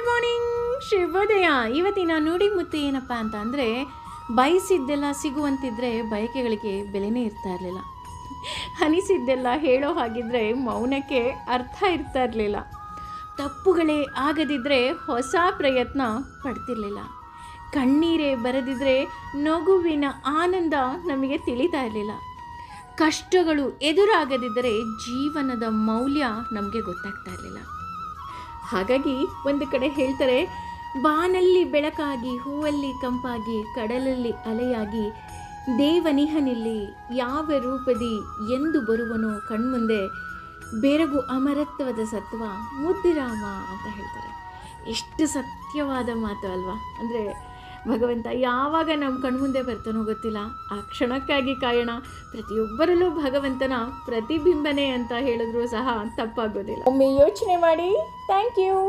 Good morning ಶುಭೋದಯ ಇವತ್ತಿನ ನುಡಿ ಮುತ್ತು ಏನಪ್ಪ ಅಂತ ಅಂದರೆ ಬಯಸಿದ್ದೆಲ್ಲ ಸಿಗುವಂತಿದ್ರೆ ಬಯಕೆಗಳಿಗೆ ಬೆಲೆನೇ ಇರ್ತಾ ಇರಲಿಲ್ಲ. ಅನಿಸಿದ್ದೆಲ್ಲ ಹೇಳೋ ಹಾಗಿದ್ರೆ ಮೌನಕ್ಕೆ ಅರ್ಥ ಇರ್ತಾ ಇರಲಿಲ್ಲ. ತಪ್ಪುಗಳೇ ಆಗದಿದ್ದರೆ ಹೊಸ ಪ್ರಯತ್ನ ಪಡ್ತಿರ್ಲಿಲ್ಲ. ಕಣ್ಣೀರೇ ಬರದಿದ್ದರೆ ನಗುವಿನ ಆನಂದ ನಮಗೆ ತಿಳಿತಾ ಇರಲಿಲ್ಲ. ಕಷ್ಟಗಳು ಎದುರಾಗದಿದ್ದರೆ ಜೀವನದ ಮೌಲ್ಯ ನಮಗೆ ಗೊತ್ತಾಗ್ತಾ ಇರಲಿಲ್ಲ. ಹಾಗಾಗಿ ಒಂದು ಕಡೆ ಹೇಳ್ತಾರೆ, ಬಾನಲ್ಲಿ ಬೆಳಕಾಗಿ, ಹೂವಲ್ಲಿ ಕಂಪಾಗಿ ಕಡಲಲ್ಲಿ ಅಲೆಯಾಗಿ, ದೇವನಿಹನಿಲ್ಲಿ ಯಾವ ರೂಪದಿ ಎಂದು ಬರುವನೋ ಕಣ್ಮುಂದೆ ಬೆರಗು ಅಮರತ್ವದ ಸತ್ವ ಮುದ್ದಿರಾಮ ಅಂತ ಹೇಳ್ತಾರೆ. ಎಷ್ಟು ಸತ್ಯವಾದ ಮಾತು ಅಲ್ವಾ? ಅಂದರೆ ಭಗವಂತ ಯಾವಾಗ ನಮ್ಮ ಕಣ್ಮುಂದೆ ಬರ್ತಾನೋ ಗೊತ್ತಿಲ್ಲ. ಆ ಕ್ಷಣಕ್ಕಾಗಿ ಕಾಯೋಣ ಪ್ರತಿಯೊಬ್ಬರಲ್ಲೂ ಭಗವಂತನ ಪ್ರತಿಬಿಂಬನೆ ಅಂತ ಹೇಳಿದ್ರು ಸಹ ತಪ್ಪಾಗೋದಿಲ್ಲ. ಒಮ್ಮೆ ಯೋಚನೆ ಮಾಡಿ. Thank you